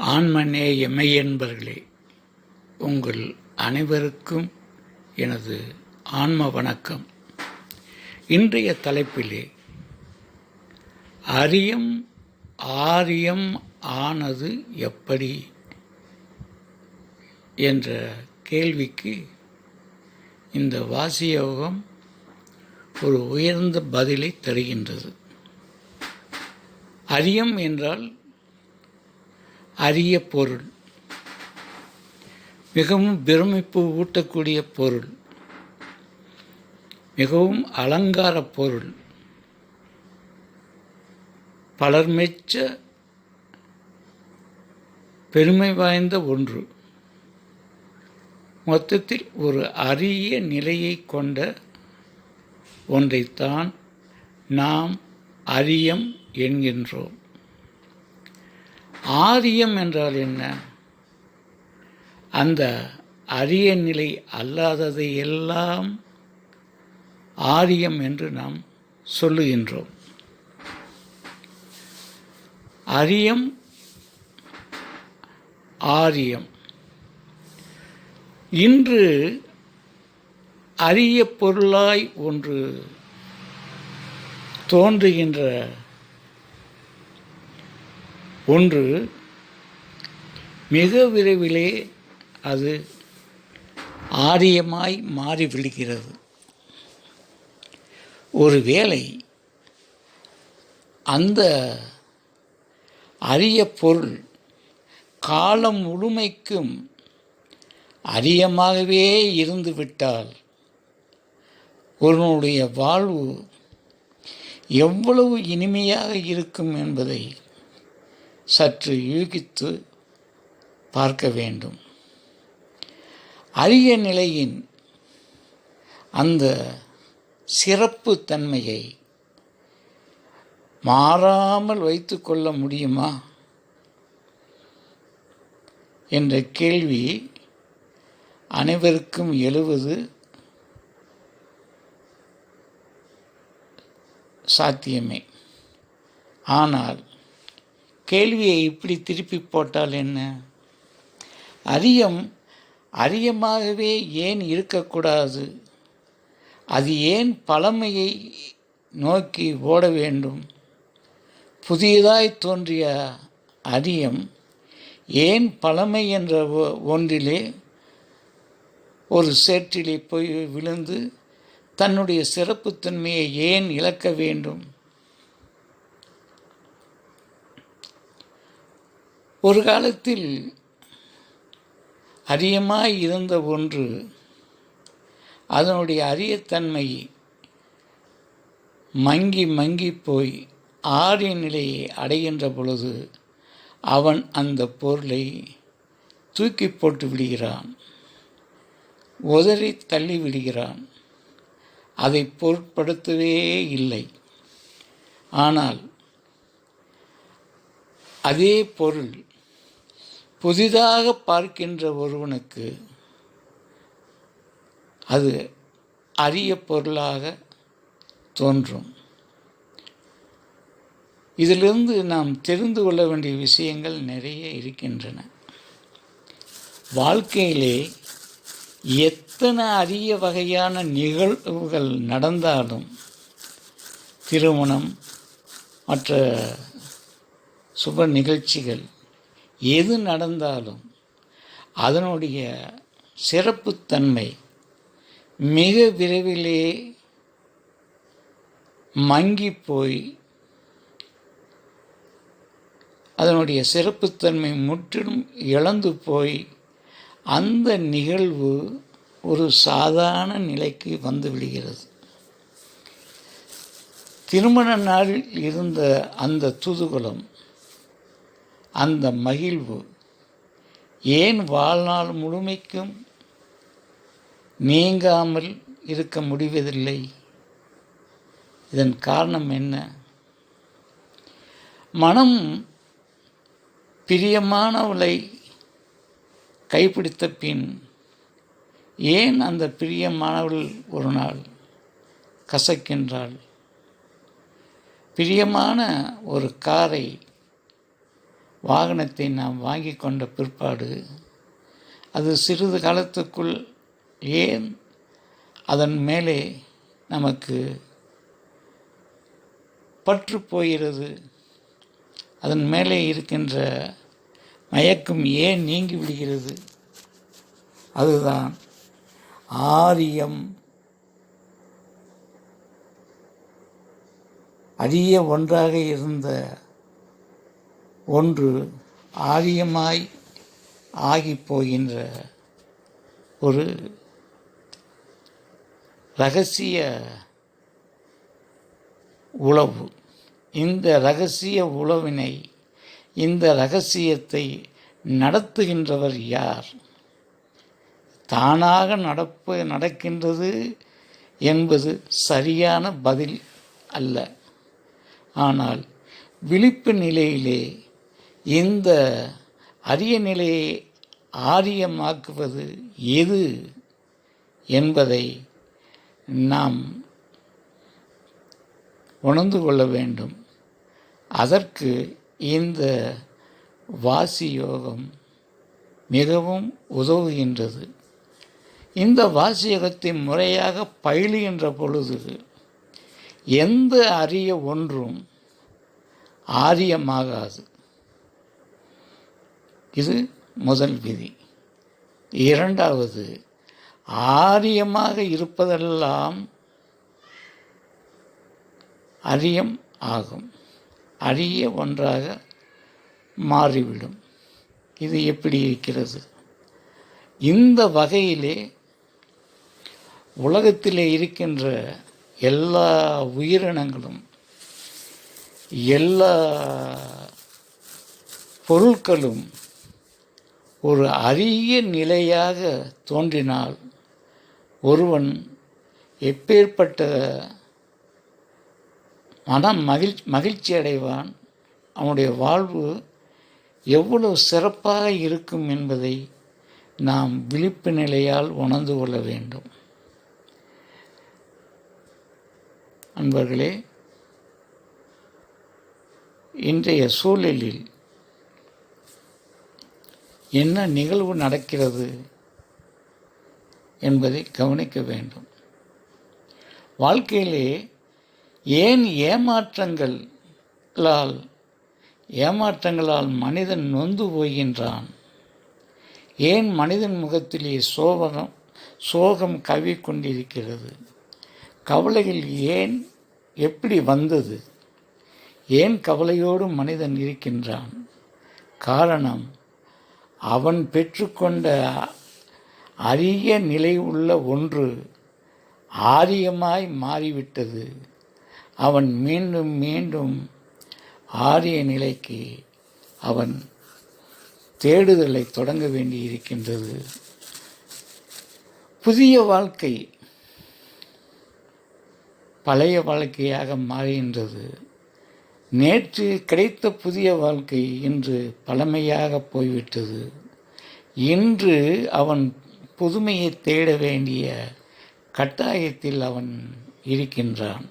ஆன்மநேய மெய்யன்பர்களே உங்கள் அனைவருக்கும் எனது ஆன்ம வணக்கம். இன்றைய தலைப்பிலே அரியம் ஆரியம் ஆனது எப்படி என்ற கேள்விக்கு இந்த வாசியோகம் ஒரு உயர்ந்த பதிலை தருகின்றது. அரியம் என்றால் அரிய பொருள். மிகவும் பிரமிப்பு ஊட்டக்கூடிய பொருள். மிகவும் அலங்கார பொருள். பலர் மெச்ச பெருமை வாய்ந்த ஒன்று. மொத்தத்தில் ஒரு அரிய நிலையை கொண்ட ஒன்றைத்தான் நாம் அரியம் என்கின்றோம். ஆரியம் என்றால் என்ன? அந்த அரிய நிலை அல்லாததை எல்லாம் ஆரியம் என்று நாம் சொல்லுகின்றோம். அரியம் ஆரியம். இன்று அரிய பொருளாய் ஒன்று தோன்றுகின்ற ஒன்று மிக விரைவிலே அது ஆரியமாய் மாறிவிடுகிறது ஒருவேளை அந்த அரிய பொருள் காலம் முழுமைக்கும் அரியமாகவே இருந்துவிட்டால் ஒருவனுடைய வாழ்வு எவ்வளவு இனிமையாக இருக்கும் என்பதை சற்று யூகித்து பார்க்க வேண்டும். அரிய நிலையின் அந்த சிறப்பு தன்மையை மாறாமல் வைத்து கொள்ள முடியுமா? என்ற கேள்வி அனைவருக்கும் எழுவது சாத்தியமே. ஆனால் கேள்வியை இப்படி திருப்பி போட்டால் என்ன? அரியம் அரியமாகவே ஏன் இருக்கக்கூடாது? அது ஏன் பழமையை நோக்கி ஓட வேண்டும்? புதியதாய் தோன்றிய அரியம் ஏன் பழமை என்ற ஒன்றிலே ஒரு சேற்றிலே போய் விழுந்து தன்னுடைய சிறப்புத்தன்மையை ஏன் இழக்க வேண்டும்? ஒரு காலத்தில் அரியமாய் இருந்த ஒன்று அதனுடைய அரியத்தன்மை மங்கி மங்கி போய் ஆரிய நிலையை அடைகின்ற பொழுது அவன் அந்த பொருளை தூக்கி போட்டு விடுகிறான். உதறி தள்ளி விடுகிறான். அதை பொருட்படுத்தவே இல்லை. ஆனால் அதே பொருள் புதிதாக பார்க்கின்ற ஒருவனுக்கு அது அரிய பொருளாக தோன்றும். இதிலிருந்து நாம் தெரிந்து கொள்ள வேண்டிய விஷயங்கள் நிறைய இருக்கின்றன. வாழ்க்கையிலே எத்தனை அரிய வகையான நிகழ்வுகள் நடந்தாலும் திருமணம் மற்ற சுப நிகழ்ச்சிகள் எது நடந்தாலும் அதனுடைய சிறப்புத்தன்மை மிக விரைவிலே மங்கி போய் அதனுடைய சிறப்புத்தன்மை முற்றிலும் இழந்து போய் அந்த நிகழ்வு ஒரு சாதாரண நிலைக்கு வந்து விடுகிறது. திருமண நாளில் இருந்த அந்த தூதுகுலம் அந்த மகிழ்வு ஏன் வாழ்நாள் முழுமைக்கும் நீங்காமல் இருக்க முடிவதில்லை? இதன் காரணம் என்ன? மனம் பிரியமானவளை கைப்பிடித்த பின் ஏன் அந்த பிரியமானவள் ஒரு நாள் கசக்கின்றாள்? பிரியமான ஒரு காரை வாகனத்தை நாம் வாங்கி கொண்ட பிற்பாடு அது சிறிது காலத்துக்குள் ஏன் அதன் மேலே நமக்கு பற்று போகிறது? அதன் மேலே இருக்கின்ற மயக்கம் ஏன் நீங்கி விடுகிறது? அதுதான் ஆரியம். அரிய ஒன்றாக இருந்த ஒன்று ஆரியமாய் ஆகி போகின்ற ஒரு ரகசிய உளவு. இந்த ரகசிய உளவினை இந்த ரகசியத்தை நடத்துகின்றவர் யார்? தானாக நடப்பு நடக்கின்றது என்பது சரியான பதில் அல்ல. ஆனால் விழிப்பு நிலையிலே இந்த அரிய நிலையை ஆரியமாக்குவது எது என்பதை நாம் உணர்ந்து கொள்ள வேண்டும். அதற்கு இந்த வாசி யோகம் மிகவும் உதவுகின்றது. இந்த வாசியகத்தை முறையாக பயிலுகின்ற பொழுது எந்த அரிய ஒன்றும் ஆரியமாகாது. இது முதல் விதி. இரண்டாவது ஆரியமாக இருப்பதெல்லாம் அரியம் ஆகும். அரிய ஒன்றாக மாறிவிடும். இது எப்படி இருக்கிறது? இந்த வகையிலே உலகத்திலே இருக்கின்ற எல்லா உயிரினங்களும் எல்லா பொருட்களும் ஒரு அரிய நிலையாக தோன்றினால் ஒருவன் எப்பேற்பட்ட மனம் மகிழ் மகிழ்ச்சி அடைவான் அவனுடைய வாழ்வு எவ்வளவு சிறப்பாக இருக்கும் என்பதை நாம் விழிப்பு நிலையால் உணர்ந்து கொள்ள வேண்டும். அன்பர்களே இன்றைய சூழலில் என்ன நிகழ்வு நடக்கிறது என்பதை கவனிக்க வேண்டும். வாழ்க்கையிலே ஏன் ஏமாற்றங்களால் ஏமாற்றங்களால் மனிதன் நொந்து போகின்றான்? ஏன் மனிதன் முகத்திலே சோகம் சோகம் கவி கொண்டிருக்கிறது கவலைகள் ஏன் எப்படி வந்தது? ஏன் கவலையோடு மனிதன் இருக்கின்றான்? காரணம் அவன் பெற்றுக்கொண்ட அரிய நிலை உள்ள ஒன்று ஆரியமாய் மாறிவிட்டது. அவன் மீண்டும் மீண்டும் ஆரிய நிலைக்கு அவன் தேடுதலை தொடங்க வேண்டி இருக்கின்றது புதிய வாழ்க்கை பழைய வாழ்க்கையாக மாறுகின்றது. நேற்று கிடைத்த புதிய வாழ்க்கை இன்று பழமையாக போய்விட்டது. இன்று அவன் புதுமையை தேட வேண்டிய கட்டாயத்தில் அவன் இருக்கின்றான்.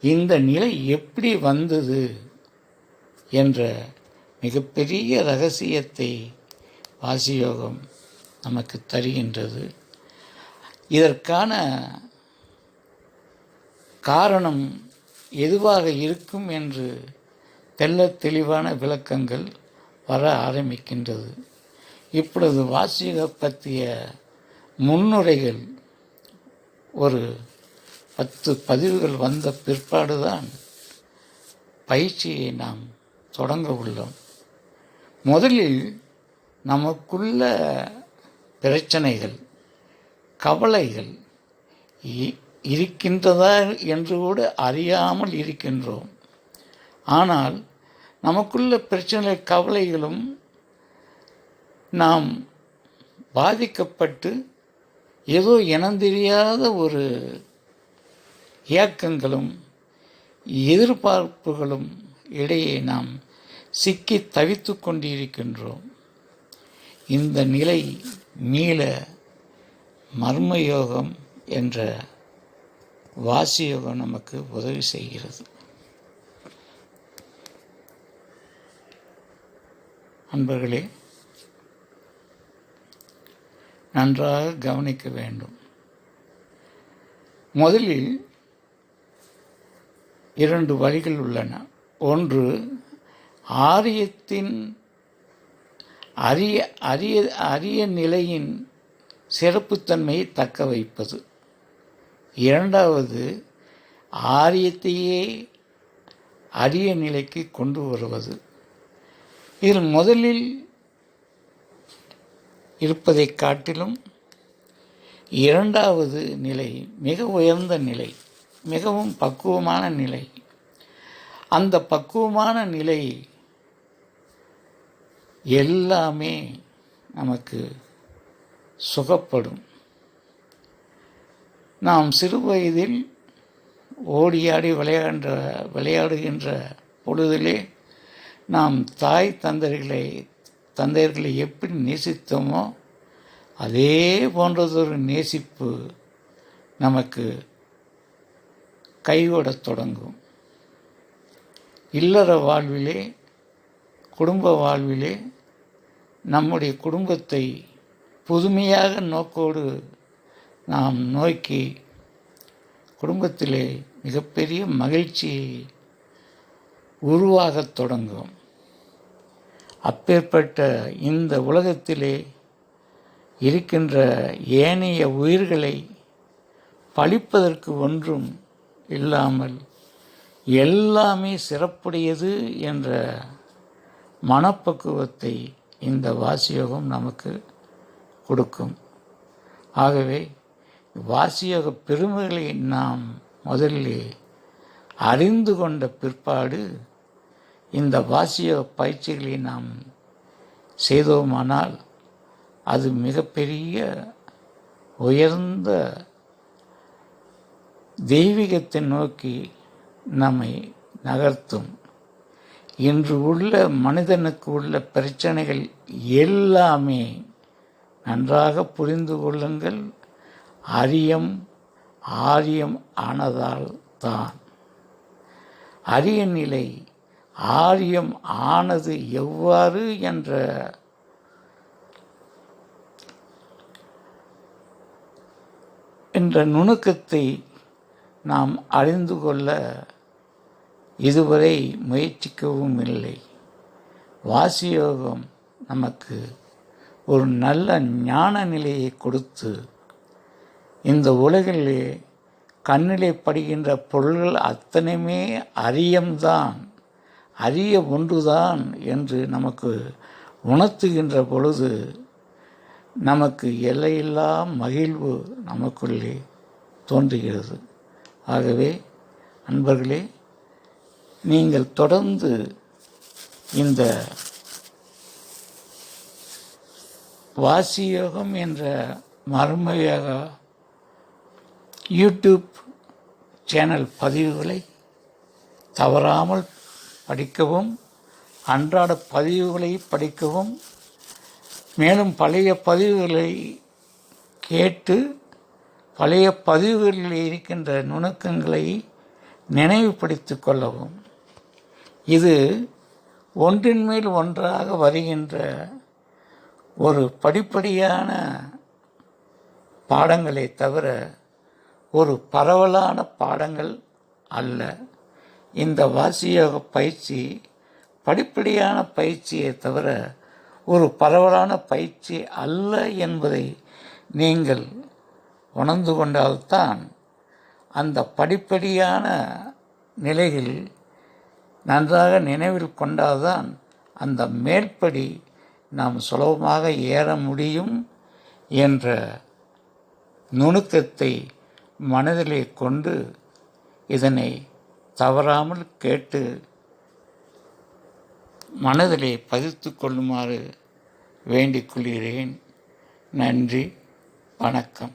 இந்த நிலை எப்படி வந்தது என்ற மிகப்பெரிய ரகசியத்தை வாசியோகம் நமக்கு தருகின்றது. இதற்கான காரணம் எதுவாக இருக்கும் என்று தெள்ள தெளிவான விளக்கங்கள் வர ஆரம்பிக்கின்றது. இப்பொழுது வாசிக பற்றிய முன்னுரைகள் ஒரு பத்து பதிவுகள் வந்த பிற்பாடுதான் பயிற்சியை நாம் தொடங்க உள்ளோம். முதலில் நமக்குள்ள பிரச்சனைகள் கவலைகள் இ- இருக்கின்றதா என்று கூட அறியாமல் இருக்கின்றோம். ஆனால் நமக்குள்ள பிரச்சனை கவலைகளும் நாம் பாதிக்கப்பட்டு ஏதோ இனந்தெரியாத ஒரு இயக்கங்களும் எதிர்பார்ப்புகளும் இடையே நாம் சிக்கி தவித்து கொண்டிருக்கின்றோம். இந்த நிலை மீள மர்மயோகம் என்ற வாசியோகம் நமக்கு உதவி செய்கிறது. அன்பர்களே நன்றாக கவனிக்க வேண்டும். முதலில் இரண்டு வழிகள் உள்ளன. ஒன்று ஆரியத்தின் அரிய அரிய அரிய நிலையின் சிறப்புத்தன்மையை தக்க வைப்பது. இரண்டாவது ஆரியத்தையே அரிய நிலைக்கு கொண்டு வருவது. இதில் முதலில் இருப்பதைக் காட்டிலும் இரண்டாவது நிலை மிக உயர்ந்த நிலை மிகவும் பக்குவமான நிலை. அந்த பக்குவமான நிலை எல்லாமே நமக்கு சுகப்படும். நாம் சிறு வயதில் ஓடியாடி விளையாடுற விளையாடுகின்ற பொழுதிலே நாம் தாய் தந்தைகளை தந்தையர்களை எப்படி நேசித்தோமோ அதே போன்றதொரு நேசிப்பு நமக்கு கைவிடத் தொடங்கும். இல்லற வாழ்விலே குடும்ப வாழ்விலே நம்முடைய குடும்பத்தை புதுமையாக நோக்கோடு நாம் நோக்கி குடும்பத்திலே மிகப்பெரிய மகிழ்ச்சி உருவாகத் தொடங்கும் அப்பேற்பட்ட இந்த உலகத்திலே இருக்கின்ற ஏனைய உயிர்களை பழிப்பதற்கு ஒன்றும் இல்லாமல் எல்லாமே சிறப்புடையது என்ற மனப்பக்குவத்தை இந்த வாசியோகம் நமக்கு கொடுக்கும். ஆகவே வாசியோக பெருமைகளை நாம் முதலிலே அறிந்து கொண்ட பிற்பாடு இந்த வாசியோக பயிற்சிகளை நாம் செய்தோமானால் அது மிகப்பெரிய உயர்ந்த தெய்வீகத்தை நோக்கி நம்மை நகர்த்தும். இன்று உள்ள மனிதனுக்கு உள்ள பிரச்சனைகள் எல்லாமே நன்றாக புரிந்து கொள்ளுங்கள். அரியம் ஆரியம் ஆனதால் தான். அரிய நிலை ஆரியம் ஆனது எவ்வாறு என்ற என்ற நுணுக்கத்தை நாம் அறிந்து கொள்ள இதுவரை முயற்சிக்கவும் இல்லை. வாசியோகம் நமக்கு ஒரு நல்ல ஞான நிலையை கொடுத்து இந்த உலகிலே கண்ணிலே படுகின்ற பொருள்கள் அத்தனையுமே அரியம்தான் அரிய ஒன்றுதான் என்று நமக்கு உணர்த்துகின்ற பொழுது நமக்கு எல்லையில்லா மகிழ்வு நமக்குள்ளே தோன்றுகிறது. ஆகவே அன்பர்களே நீங்கள் தொடர்ந்து இந்த வாசியோகம் என்ற மர்மயோக யூடியூப் சேனல் பதிவுகளை தவறாமல் படிக்கவும் அன்றாட பதிவுகளை படிக்கவும் மேலும் பழைய பதிவுகளை கேட்டு பழைய பதிவுகளில் இருக்கின்ற நுணுக்கங்களை நினைவுபடுத்தி கொள்ளவும். இது ஒன்றின் மேல் ஒன்றாக வருகின்ற ஒரு படிப்படியான பாடங்களை தவிர ஒரு பரவலான பாடங்கள் அல்ல. இந்த வாசியோக பயிற்சி படிப்படியான பயிற்சியை தவிர ஒரு பரவலான பயிற்சி அல்ல என்பதை நீங்கள் உணர்ந்து கொண்டால்தான் அந்த படிப்படியான நிலையில் நன்றாக நினைவில் கொண்டால்தான் அந்த மேற்படி நாம் சுலபமாக ஏற முடியும் என்ற நுணுக்கத்தை மனதிலே கொண்டு இதனை தவறாமல் கேட்டு மனதிலே பதித்து கொள்ளுமாறு வேண்டிக் கொள்கிறேன். நன்றி வணக்கம்.